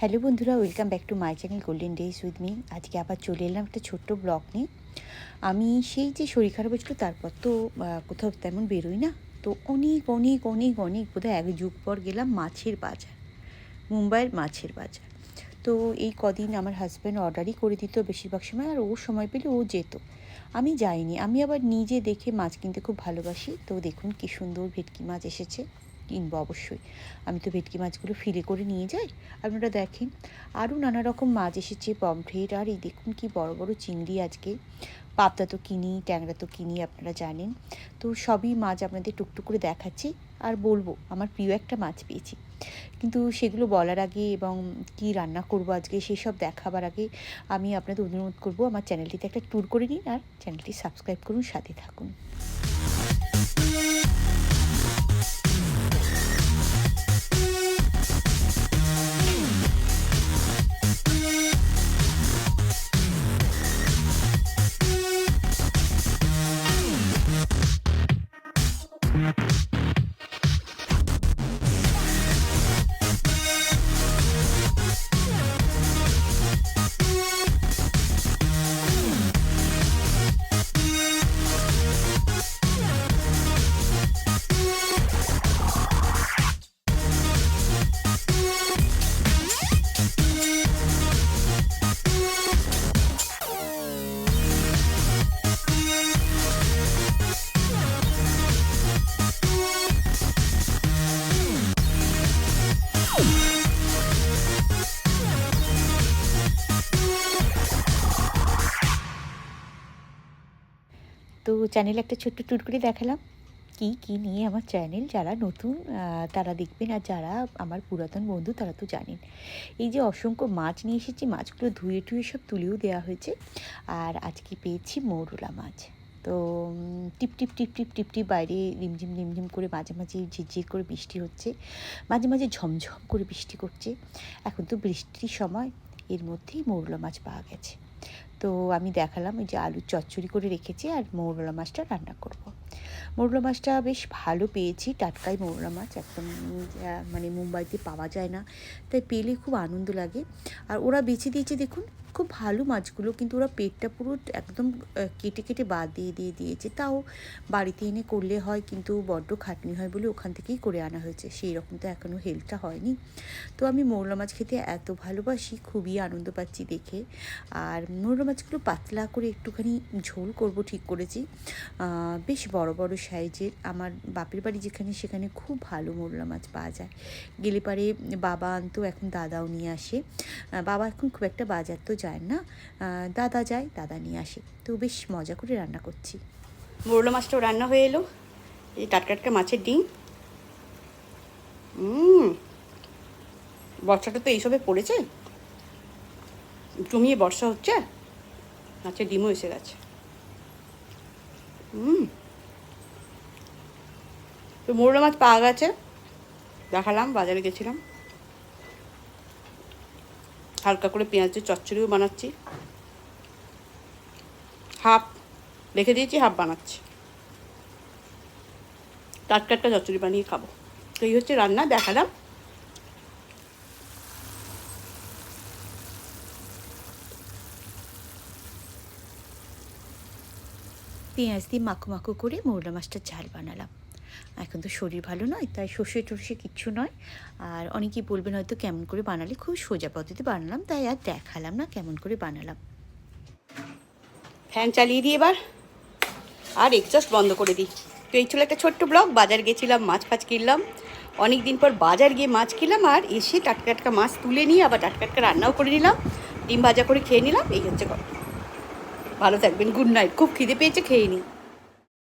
Hello বন্ধুরা, welcome back to my channel golden days with me আজকে আবার চলে এলাম একটা ছোট্ট ব্লগ নিয়ে। আমি সেই যে শরীর খারাপ হয়েছিল, তারপর তো কোথাও তেমন বেরোই না। তো অনেক অনেক অনেক অনেক বোধহয় এক যুগ পর গেলাম মাছের বাজার, মুম্বাইয়ের মাছের বাজার। তো এই কদিন আমার হাজব্যান্ড অর্ডারই করে দিত বেশিরভাগ সময়, আর ও সময় পেলে ও যেত। আমি যাইনি, আমি আবার নিজে দেখে মাছ কিনতে খুব ভালোবাসি। তো দেখুন কি সুন্দর ভেটকি মাছ এসেছে। কিনবো অবশ্যই। আমি তো ভেটকি মাছগুলো ফিলে করে নিয়ে যাই। আপনারা দেখেন, আরও নানা রকম মাছ এসেছে, পমফ্রেট, আর এই দেখুন কি বড় বড় চিংড়ি আজকে। পাবদা তো কিনি, ট্যাংরা তো কিনি, আপনারা জানেন। তো সবই মাছ আপনাদের টুকটুক করে দেখাচ্ছি, আর বলব, আমার প্রিয় একটা মাছ পেয়েছি। কিন্তু সেগুলো বলার আগে এবং কি রান্না করব আজকে সেসব দেখাবার আগে আমি আপনাদের অনুরোধ করব, আমার চ্যানেলটিতে একটা ট্যুর করে নিন, আর চ্যানেলটি সাবস্ক্রাইব করুন, সাথে থাকুন। তো চ্যানেলে একটা ছোট্ট ট্যুর করে দেখালাম। কি কি নিয়ে আমার চ্যানেল যারা নতুন তারা দেখবেন আর যারা আমার পুরাতন বন্ধু, তারা তো জানেন। এই যে অসংখ্য মাছ নিয়ে এসেছি, মাছগুলো ধুয়ে টুয়ে সব তুলেও দেওয়া হয়েছে। আর আজকে পেয়েছি মৌরলা মাছ। তো টিপ টিপ টিপ টিপ টিপ টিপ বাইরে রিমঝিম রিমঝিম করে মাঝে মাঝে ঝিরঝির করে বৃষ্টি হচ্ছে। মাঝে মাঝে ঝমঝম করে বৃষ্টি করছে। এখন তো বৃষ্টির সময়, এর মধ্যেই মৌরলা মাছ পাওয়া গেছে। তো আমি দেখালাম ওই যে আলুর চচ্চড়ি করে রেখেছি আর মৌরলা মাছটা রান্না করব। মৌরলা মাছটা বেশ ভালো পেয়েছি। টাটকাই মৌরলা মাছ, একদম মানে মুম্বাইতে পাওয়া যায় না। তাই পেলে খুব আনন্দ লাগে। আর ওরা বেছে দিয়েছে, দেখুন, খুব ভালো মাছগুলো, কিন্তু ওরা পেটটা পুরো একদম কেটে কেটে বাদ দিয়ে দিয়ে দিয়েছে। তাও বাড়িতে এনে করলে হয়, কিন্তু বড্ড খাটনি হয় বলে ওখান থেকেই করে আনা হয়েছে। সেই রকম তো এখনও হেল্পটা হয়নি। তো আমি মৌরলা মাছ খেতে এত ভালোবাসি, খুবই আনন্দ পাচ্ছি দেখে। আর মৌরলা মাছগুলো পাতলা করে একটুখানি ঝোল করব ঠিক করেছি। বেশ বড় বড় সাইজের আমার বাপের বাড়ি যেখানে, সেখানে খুব ভালো মোরলা মাছ পাওয়া যায়। গেলে পারে বাবা আনতো, এখন দাদাও নিয়ে আসে। বাবা এখন খুব একটা বাজার তো যায় না। দাদা যায়, দাদা নিয়ে আসে। তো বেশ মজা করে রান্না করছি। মোরলা মাছটাও রান্না হয়ে এলো। এই টাটকা টাটকা মাছের ডিম। বর্ষাটা তো এইসবে পড়েছে। জমিয়ে বর্ষা হচ্ছে। মাছের ডিমও এসে গেছে। হুম তো মোরলা মাছ পাওয়া গেছে। দেখালাম, বাজারে গেছিলাম। হালকা করে পেঁয়াজের চচ্চড়িও বানাচ্ছি। হাফ, রেখে দিয়েছি, হাফ বানাচ্ছি। টাটকা একটা চচ্চড়ি বানিয়ে খাব। তো এই হচ্ছে রান্না, দেখালাম। পেঁয়াজ দিয়ে মাখো মাখো করে মৌরলা মাছটা ঝাল বানালাম। এখন তো শরীর ভালো নয়, তাই সর্ষে টর্ষে কিচ্ছু নয়। আর অনেকেই বলবেন হয়তো কেমন করে বানালে খুব সোজা পদ্ধতি বানালাম, তাই আর দেখালাম না কেমন করে বানালাম। ফ্যান চালিয়ে দিই এবার। আর এক্সস্ট বন্ধ করে দিই তো এই ছিল একটা ছোট্ট ব্লগ, বাজার গেছিলাম, মাছ ফাছ কিনলাম। অনেক দিন পর বাজার গিয়ে মাছ কিনলাম আর এসে টাটকা টাটকা মাছ তুলে নিয়ে আবার টাটকা টাটকা রান্নাও করে নিলাম। ডিম ভাজা করে খেয়ে নিলাম, এই হচ্ছে কথা ভালো থাকবেন, গুড নাইট। খুব খিদে পেয়েছে, খেয়ে নিই